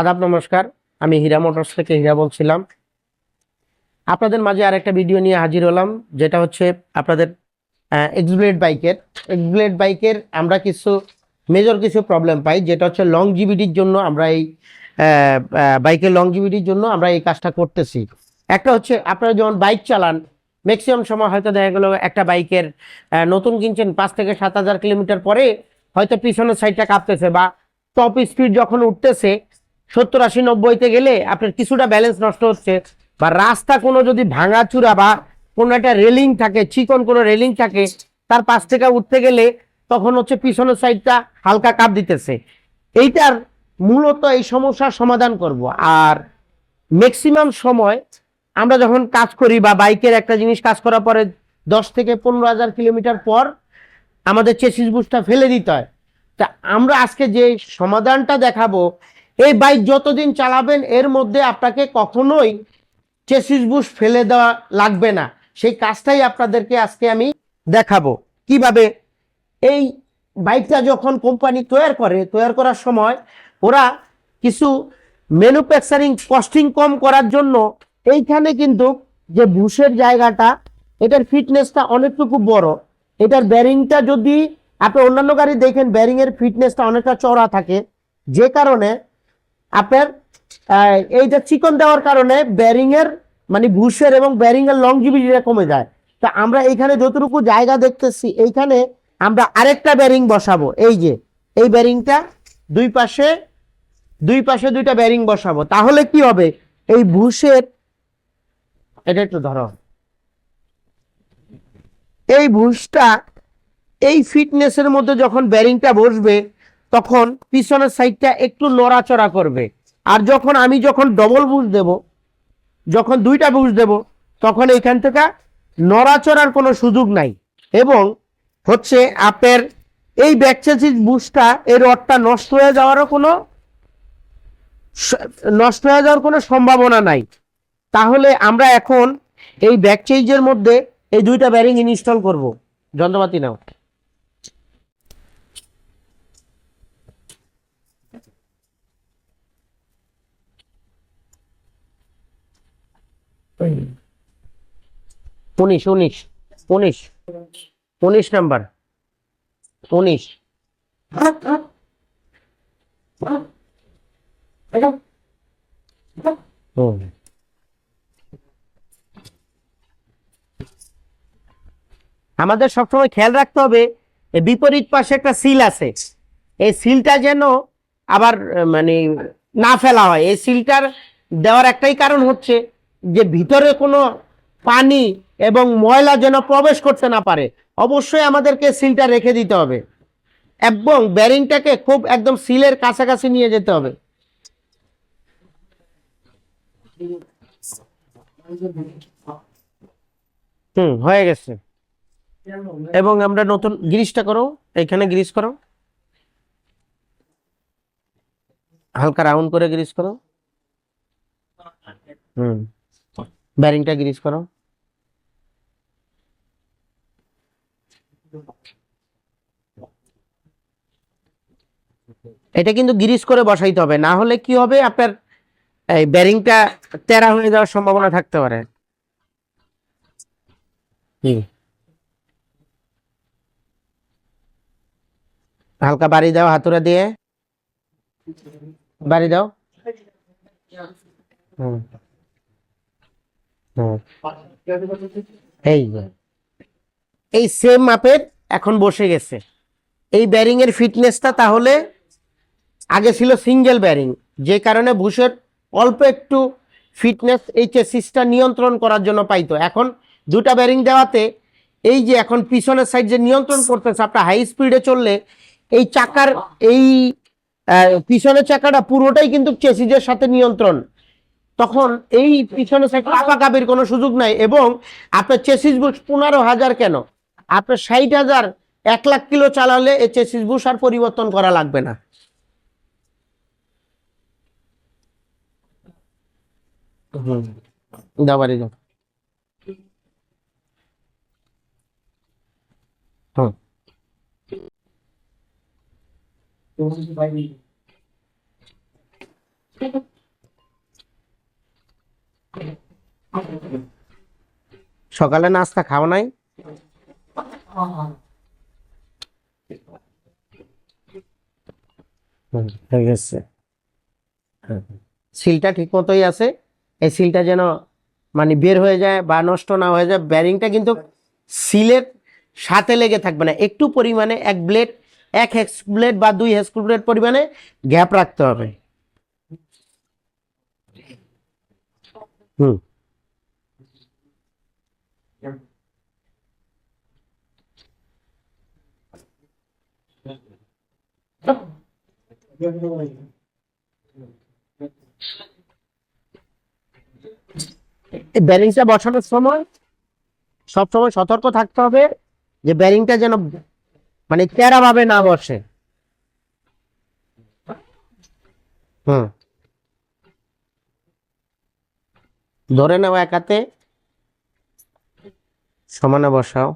আদাব নমস্কার, আমি হীরা মোটরস থেকে হীরা বলছিলাম। আপনাদের মাঝে আরেকটা ভিডিও নিয়ে হাজির হলাম, যেটা হচ্ছে আপনাদের এক্সব্লেড বাইকের এক্সব্লেড বাইকের আমরা কিছু মেজর কিছু প্রবলেম পাই, যেটা হচ্ছে লং জিবিটির জন্য আমরা এই বাইকের লং জিবিটির জন্য আমরা এই কাজটা করতেছি। একটা হচ্ছে আপনারা যখন বাইক চালান ম্যাক্সিমাম সময় হয়তো দেখা গেলো একটা বাইকের নতুন কিনছেন, পাঁচ থেকে সাত হাজার কিলোমিটার পরে হয়তো পিছনের সাইডটা কাঁপতেছে বা টপ স্পিড যখন উঠতেছে সত্তর আশি নব্বইতে গেলে আপনার কিছুটা ব্যালেন্স নষ্ট হচ্ছে। বা রাস্তা কোনো যদি ভাঙাচুরা বা কোনো একটা রেলিং থাকে, চিকন কোনো রেলিং থাকে, তার পাশ থেকে উঠতে গেলে তখন হচ্ছে পিছনের সাইডটা হালকা কাপ দিতেছে। এইটার মূলত এই সমস্যার সমাধান করব। আর ম্যাক্সিমাম সময় আমরা যখন কাজ করি বা বাইকের একটা জিনিস কাজ করার পরে দশ থেকে পনেরো হাজার কিলোমিটার পর আমাদের চেসিস বুসটা ফেলে দিতে হয়। তা আমরা আজকে যে সমাধানটা দেখাবো এই বাইক যতদিন চালাবেন, এর মধ্যে আপনাকে কখনোই চেসিস বুশ ফেলে দেওয়া লাগবে না। সেই কাজটাই আপনাদেরকে আজকে আমি দেখাবো। কীভাবে? এই বাইকটা যখন কোম্পানি তৈরি করে তৈরি করার সময় ওরা কিছু ম্যানুফ্যাকচারিং কস্টিং কম করার জন্য এইখানে কিন্তু যে বুশের জায়গাটা, এটার ফিটনেসটা অনেকটুকু বড়। এটার ব্যারিংটা যদি আপনি অন্যান্য গাড়ি দেখেন ব্যারিং এর ফিটনেসটা অনেকটা চড়া থাকে। যে কারণে আপনার এইটা চিকন দেওয়ার কারণে ব্যারিং এর মানে বুশের এবং ব্যারিং এর লংজিভিটিটা কমে যায়। তা আমরা এইখানে যতটুকু জায়গা দেখতেছি, এইখানে আমরা আরেকটা ব্যারিং বসাবো। এই যে, এই ব্যারিংটা দুই পাশে দুই পাশে দুইটা ব্যারিং বসাবো। তাহলে কি হবে? এই বুশের এটা একটু ধরো। এই বুশটা এই ফিটনেসের মধ্যে যখন ব্যারিংটা বসবে তখন পিছনের সাইডটা একটু নড়াচড়া করবে। আর যখন আমি যখন ডবল বুশ দেব, যখন দুইটা বুশ দেব, তখন এইখান থেকে নড়াচড়ার কোনো সুযোগ নাই। এবং হচ্ছে আপনার এই ব্যাকচেসিস বুশটা এই রডটা নষ্ট হয়ে যাওয়ারও কোনো নষ্ট হয়ে যাওয়ার কোনো সম্ভাবনা নাই। তাহলে আমরা এখন এই ব্যাক চেঞ্জের মধ্যে এই দুইটা ব্যারিং ইনস্টল করব। যন্ত্রপাতি নাও উনিশ উনিশ উনিশ উনিশ নাম্বার, উনিশ। আমাদের সবসময় খেয়াল রাখতে হবে বিপরীত পাশে একটা সিল আছে। এই সিলটা যেন আবার মানে না ফেলা হয়। এই সিলটার দেওয়ার একটাই কারণ হচ্ছে যে ভিতরে কোনো পানি এবং ময়লা যেন প্রবেশ করতে না পারে, অবশ্যই আমাদেরকে সিলটা রেখে দিতে হবে এবং ব্যারিংটাকে খুব একদম সিলের কাছাকাছি নিয়ে যেতে হবে। হুম, হয়ে গেছে। এবং আমরা নতুন গ্রিসটা করো, এখানে গ্রিস করো। হালকা রাউন্ড করে গ্রিস করো। হুম। ব্যারিংটা গ্রিস করো। এটা কিন্তু গ্রিস করে বসাইতে হবে, না হলে কি হবে? আপনার এই ব্যারিংটা তেরা হয়ে যাওয়ার সম্ভাবনা থাকতে পারে। হালকা বাড়ি দাও হাতুড়া দিয়ে। বাড়ি দাও। হুম। এই যে। এই সেম মাপের এখন বসে গেছে। এই ব্যারিং এর ফিটনেসটা তাহলে আগে ছিল সিঙ্গেল ব্যারিং যে কারণে বুশের অল্প একটু ফিটনেস এই চেসিসটা নিয়ন্ত্রণ করার জন্য পাইতো। এখন দুটা ব্যারিং দেওয়াতে এই যে এখন পিছনের সাইড যে নিয়ন্ত্রণ করতেছে, আপনার হাই স্পিডে চললে এই চাকার, এই পিছনের চাকাটা পুরোটাই কিন্তু চেসিজের সাথে নিয়ন্ত্রণ। তখন এই পিছনে কাপা কাপির কোনো সুযোগ নাই এবং আপনার চেসিস বুশ পনেরো হাজার কেন? আপনার ষাট হাজার, এক লাখ কিলো চালালে এই চেসিস বুশ আর পরিবর্তন করা লাগবে না। হুম। সকালে নাস্তা খাও নাই? হয়ে গেছে। সিলটা ঠিক মতোই আছে। এই সিলটা যেন মানে বের হয়ে যায় বা নষ্ট না হয়ে যায় ব্যারিংটা কিন্তু সিলের সাথে লেগে থাকবে না। একটু পরিমাণে এক ব্লেড এক হেক্স ব্লেড বা দুই হেক্স ব্লেড পরিমাণে গ্যাপ রাখতে হবে। হুম। ব্যারিংটা বসানোর সময় সবসময় সতর্ক থাকতে হবে যে ব্যারিংটা যেন মানে ভাবে না বসে। ধরে নাও একাতে সমানে বসাও।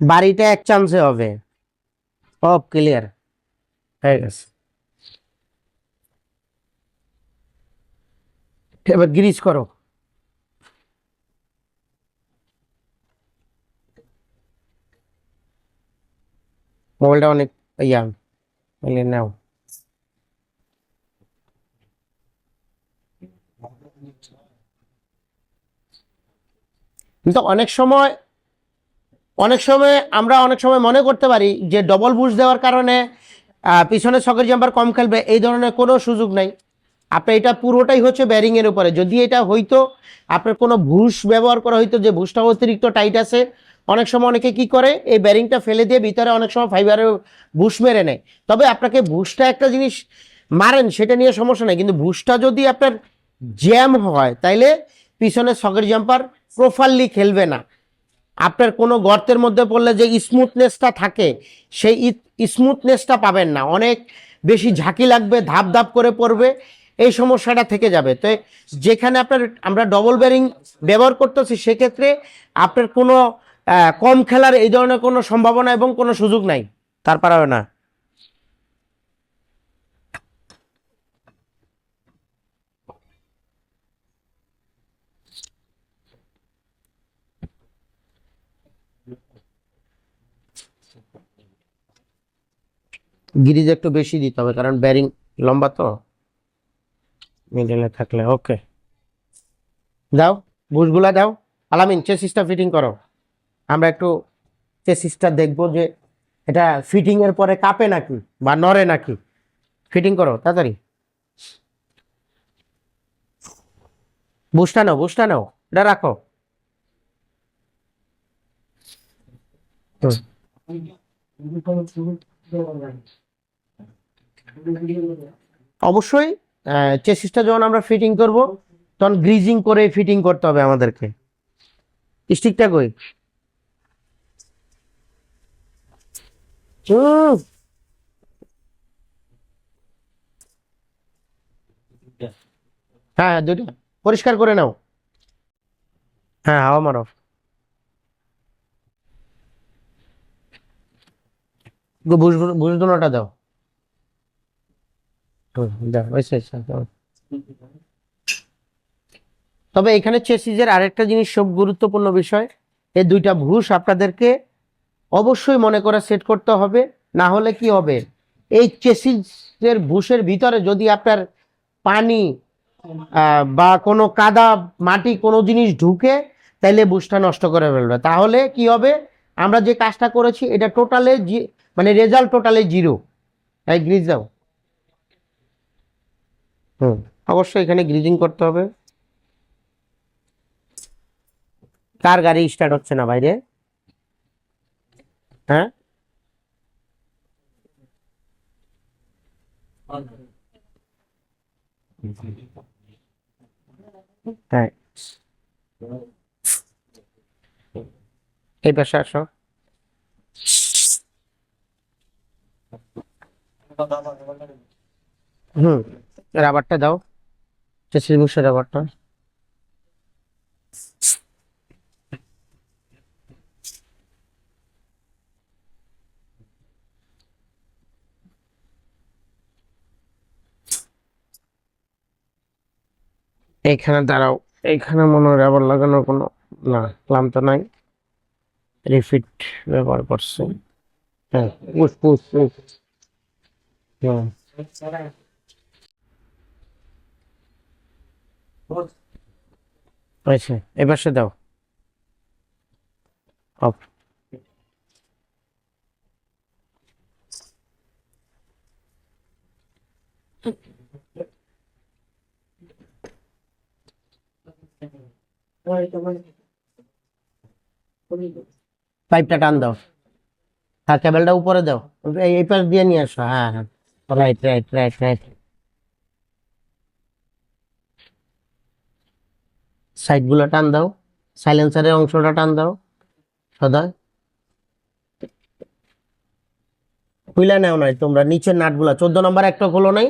বাড়িটা এক চান্সে হবে। সব ক্লিয়ার হয়ে গেছে এবার গ্রিজ করো মোবাইলটা অনেক ইয়া এলে নাও কিন্তু অনেক সময় অনেক সময় আমরা অনেক সময় মনে করতে পারি যে ডবল বুশ দেওয়ার কারণে পিছনে সকের জাম্পার কম খেলবে, এই ধরনের কোনো সুযোগ নাই। আপনার এটা পুরোটাই হচ্ছে ব্যারিং এর উপরে। যদি এটা হইতো, আপনার কোনো ভুষ ব্যবহার করা হইতো যে ভুষটা অতিরিক্ত টাইট আছে, অনেক সময় অনেকে কি করে, এই ব্যারিংটা ফেলে দিয়ে ভিতরে অনেক সময় ফাইবারের ভুষ মেরে নেয়। তবে আপনাকে ভুষটা একটা জিনিস মারেন, সেটা নিয়ে সমস্যা নেই। কিন্তু ভুষটা যদি আপনার জ্যাম হয়, তাইলে পিছনে সকের জাম্পার প্রপারলি খেলবে না। আপনার কোনো গর্তের মধ্যে পড়লে যে স্মুথনেসটা থাকে, সেই স্মুথনেসটা পাবেন না। অনেক বেশি ঝাঁকি লাগবে, ধাপ ধাপ করে পড়বে, এই সমস্যাটা থেকে যাবে। তো যেখানে আপনার, আমরা ডবল ব্যারিং ব্যবহার করতেছি, সেক্ষেত্রে আপনার কোনো কম খেলার এই ধরনের কোনো সম্ভাবনা এবং কোনো সুযোগ নাই। তার পারাবে না। গিরিজ একটু বেশি দিতে হবে কারণ ব্যারিং লম্বা তো। মিডলে থাকলে ওকে দাও বুশগুলা দাও। আলামিন চেসিসটা ফিটিং করো। আমরা একটু চেসিসটা দেখব যে এটা ফিটিং এর পরে কাঁপে নাকি বা নড়ে নাকি। ফিটিং করো তাড়াতাড়ি। বুশটা নাও বুশটা নাও এটা রাখো। হুম। অবশ্যই চেসিসটা যখন আমরা ফিটিং করব তখন গ্রিজিং করে ফিটিং করতে হবে আমাদেরকে স্টিকটা কই হ্যাঁ দুটো পরিষ্কার করে নাও হ্যাঁ হাওয়া মারো বুঝ বুঝদোনাটা দাও হুম, দাও ওইসে ওইসে, দাও। তবে এখানে চেসিজের আরেকটা জিনিস সব গুরুত্বপূর্ণ বিষয়, এই দুইটা ভুষ আপনাদেরকে অবশ্যই মনে করে সেট করতে হবে, না হলে কি হবে? এই চেসিজের ভুষের ভিতরে যদি আপনার পানি বা কোনো কাদা, মাটি, কোনো জিনিস ঢুকে, তাইলে বুশটা নষ্ট করে ফেলবে। তাহলে কি হবে? আমরা যে কাজটা করেছি, এটা টোটালে মানে রেজাল্ট টোটালে জিরো গ্রিজ হুম। অবশ্যই এখানে গ্রিজিং করতে হবে। কার গাড়ি স্টার্ট হচ্ছে না বাইরে? হ্যাঁ? হ্যাঁ। এই পাশে আসো। হুম। রাবারটা দাও। বুশের রাবারটা। এইখানে দাঁড়াও। এইখানে মনে হয় রাবার লাগানোর কোনো না, ক্লান্ত নাই। রিফিট ব্যবহার করছে। হ্যাঁ হুম আচ্ছা এবার সে দাও। অফ পাইপটা টান দাও। হ্যাঁ কেবলটা উপরে দাও। এই পাশ দিয়ে নিয়ে আসো। হ্যাঁ হ্যাঁ। রাইট রাইট রাইট রাইট সাইডগুলো টান দাও সাইলেন্সারের অংশটা টান দাও সদা খুলে নেও নাই তোমরা, নিচের নাটগুলা। চোদ্দ নম্বর একটা খোলো নাই।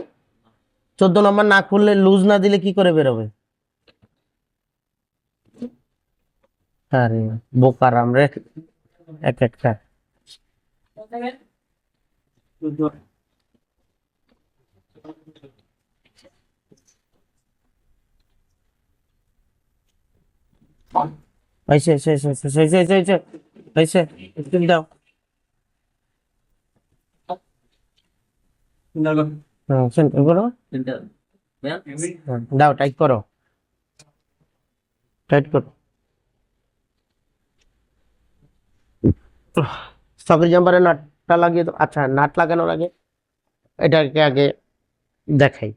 চোদ্দ নম্বর না খুললে লুজ না দিলে কি করে বেরোবে? আরে এক একটা। হয়েছে হয়েছে হয়েছে হয়েছে হয়েছে স্টিল দাও হ্যাঁ সেন্টার করো হ্যাঁ, দাও টাইট করো টাইট করো স্টকের জাম্পারে নাটটা লাগিয়ে দাও আচ্ছা নাট লাগানোর আগে এটাকে আগে দেখাই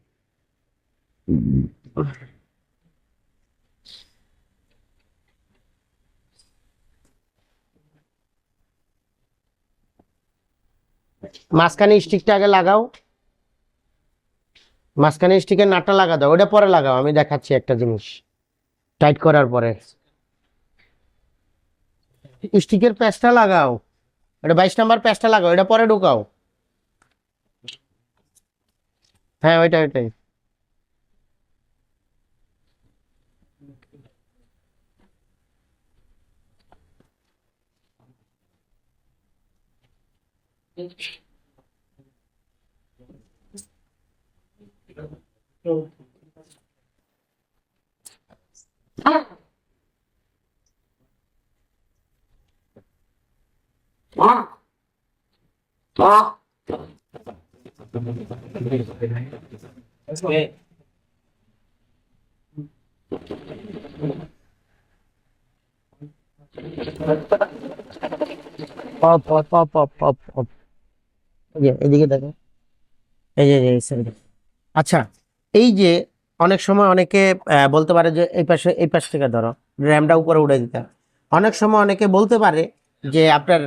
মাঝখানে স্টিকটা আগে লাগাও। মাঝখানে স্টিকের নাটটা লাগা দাও, ওটা পরে লাগাও, আমি দেখাচ্ছি একটা জিনিস। টাইট করার পরে। স্টিকের প্যাচটা লাগাও। এটা বাইশ নাম্বার প্যাচটা লাগাও এটা পরে ঢুকাও। হ্যাঁ ওইটা ওইটাই। Ah. Ah. Ah. É. Pop, pop, pop, pop, pop, pop. এদিকে দেখো। এই যে। আচ্ছা এই যে অনেক সময় অনেকে বলতে পারে যে এই পাশে, এই পাশ থেকে ধরো, র্যামটা উপরে উঠে দিতে অনেক সময় অনেকে বলতে পারে যে আপনার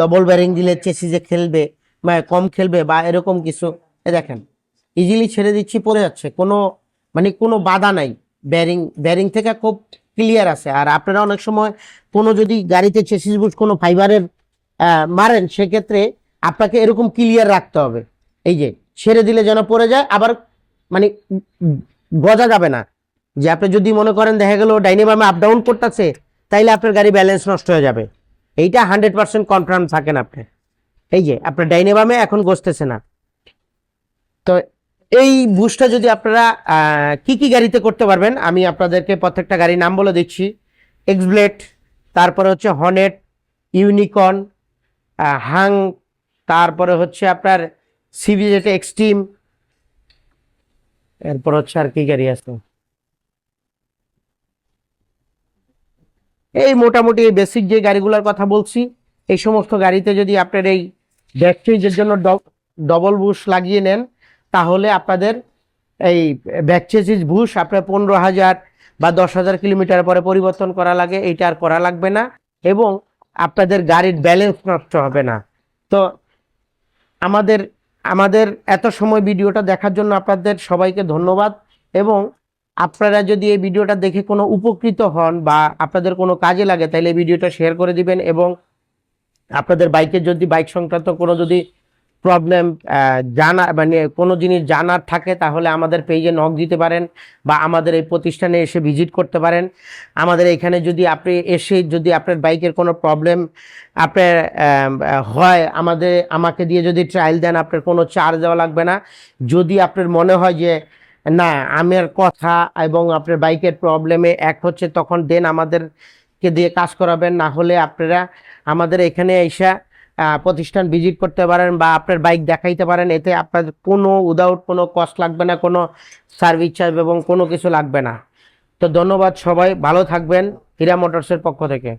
ডবল ব্যারিং দিলে চেসি যে খেলবে বা কম খেলবে বা এরকম কিছু, এ দেখেন ইজিলি ছেড়ে দিচ্ছি, পড়ে যাচ্ছে। কোনো মানে কোনো বাধা নাই। ব্যারিং ব্যারিং থেকে খুব ক্লিয়ার আছে। আর আপনারা অনেক সময় কোনো যদি গাড়িতে চেসিস বুশ কোনো ফাইবারের মারেন, সেক্ষেত্রে আপনাকে এরকম ক্লিয়ার রাখতে হবে। এই যে, ছেড়ে দিলে যেন পড়ে যায়, আবার মানে গজা যাবে না। যে আপনি যদি মনে করেন দেখা গেল ডাইনে বামে আপ ডাউন করতেছে, তাইলে আপনার গাড়ি ব্যালেন্স নষ্ট হয়ে যাবে। এইটা হান্ড্রেড পার্সেন্ট কনফার্ম থাকেন আপনি। এই যে, আপনার ডাইনে বামে এখন গসতেছে না। তো এই বুস্টটা যদি আপনারা কি কি গাড়িতে করতে পারবেন, আমি আপনাদেরকে প্রত্যেকটা গাড়ির নাম বলে দিচ্ছি। এক্সব্লেড তারপরে হচ্ছে হনেট ইউনিকর্ন হাং তারপরে হচ্ছে আপনার সিভিজেট এক্সট্রিম, এরপর হচ্ছে আর কি গাড়ি আছে। এই মোটামুটি এই বেসিক যে গাড়িগুলোর কথা বলছি, এই সমস্ত গাড়িতে যদি আপনার এই ব্যাক চেঞ্জের জন্য ডবল বুশ লাগিয়ে নেন, তাহলে আপনাদের এই ব্যাক চেঞ্জ বুশ আপনার পনেরো হাজার বা দশ হাজার কিলোমিটার পরে পরিবর্তন করা লাগে, এইটা আর করা লাগবে না। এবং আপনাদের গাড়ির ব্যালেন্স নষ্ট হবে না। তো আমাদের আমাদের এত সময় ভিডিওটা দেখার জন্য আপনাদের সবাইকে ধন্যবাদ এবং আপনারা যদি এই ভিডিওটা দেখে কোনো উপকৃত হন বা আপনাদের কোনো কাজে লাগে, তাহলে এই ভিডিওটা শেয়ার করে দিবেন এবং আপনাদের বাইকের যদি বাইক সংক্রান্ত কোনো যদি প্রবলেম জানা মানে কোনো জিনিস জানার থাকে, তাহলে আমাদের পেজে নক দিতে পারেন বা আমাদের এই প্রতিষ্ঠানে এসে ভিজিট করতে পারেন। আমাদের এখানে যদি আপনি এসে, যদি আপনার বাইকের কোনো প্রবলেম আপনার হয়, আমাদের, আমাকে দিয়ে যদি ট্রায়াল দেন, আপনার কোনো চার্জ দেওয়া লাগবে না। যদি আপনার মনে হয় যে, না, আমার কথা এবং আপনার বাইকের প্রবলেমে এক হচ্ছে, তখন দেন আমাদেরকে দিয়ে কাজ করাবেন। না হলে আপনারা আমাদের এখানে এসে প্রতিষ্ঠান ভিজিট করতে পারেন বা আপনার বাইক দেখাইতে পারেন, এতে আপনার কোনো উদাউট কোনো কস্ট লাগবে না, কোনো সার্ভিস চার্জ এবং কোনো কিছু লাগবে না। তো ধন্যবাদ সবাই, ভালো থাকবেন, হীরা মোটরসের পক্ষ থেকে।